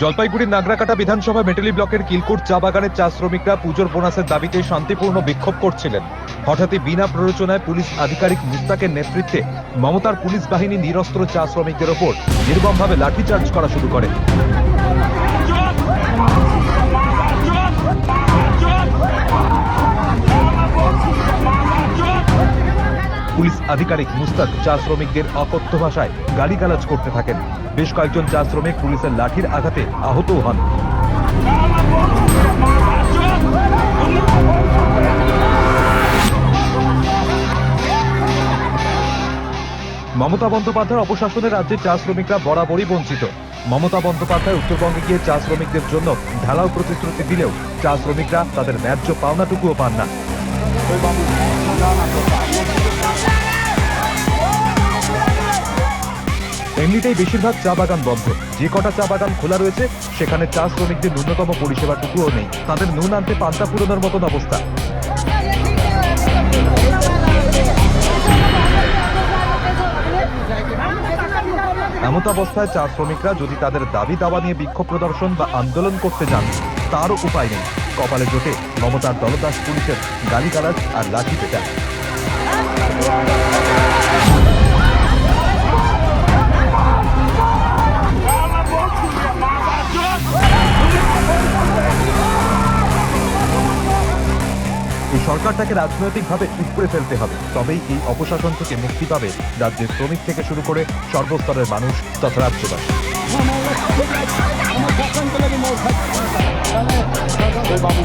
জলপাইগুড়ির নাগরাকাটা বিধানসভা মেটেলি ব্লকের কিলকুট চা বাগানের চা শ্রমিকরা পুজোর বোনাসের দাবিতে শান্তিপূর্ণ বিক্ষোভ করছিলেন। হঠাৎই বিনা প্ররোচনায় পুলিশ আধিকারিক মুস্তাকের নেতৃত্বে মমতার পুলিশ বাহিনী নিরস্ত্র চা শ্রমিকদের ওপর নির্মমভাবে লাঠিচার্জ করা শুরু করে। পুলিশ আধিকারিক মুস্তাক, চা শ্রমিকদের অকথ্য ভাষায় গালিগালাজ করতে থাকেন। বেশ কয়েকজন চা শ্রমিক পুলিশের লাঠির আঘাতে আহতও হন। মমতা বন্দ্যোপাধ্যায়ের অপশাসনের রাজ্যে চা শ্রমিকরা বরাবরই বঞ্চিত। মমতা বন্দ্যোপাধ্যায় উত্তরবঙ্গে গিয়ে চা শ্রমিকদের জন্য ঢালাও প্রতিশ্রুতি দিলেও চা শ্রমিকরা তাদের ন্যায্য পাওনাটুকুও পান না। এমনিতেই বেশিরভাগ চা বাগান বন্ধ। যে কটা চা বাগান খোলা রয়েছে, সেখানে চা শ্রমিকদের ন্যূনতম পরিষেবাটুকুও নেই। তাদের নুন আনতে পান্তা পুরোনোর মতন অবস্থা। এমত অবস্থায় চা শ্রমিকরা যদি তাদের দাবি দাওয়া নিয়ে বিক্ষোভ প্রদর্শন বা আন্দোলন করতে যান, তারও উপায় নেই। কপালে জোটে মমতার দলদাস পুলিশের গালিগালাজ আর লাঠি পেটা। সরকারটাকে রাজনৈতিকভাবে উপড়ে ফেলতে হবে। তবেই এই অপশাসন থেকে মুক্তি পাবে রাজ্যের শ্রমিক থেকে শুরু করে সর্বস্তরের মানুষ তথা রাজ্যবাসী। বাবু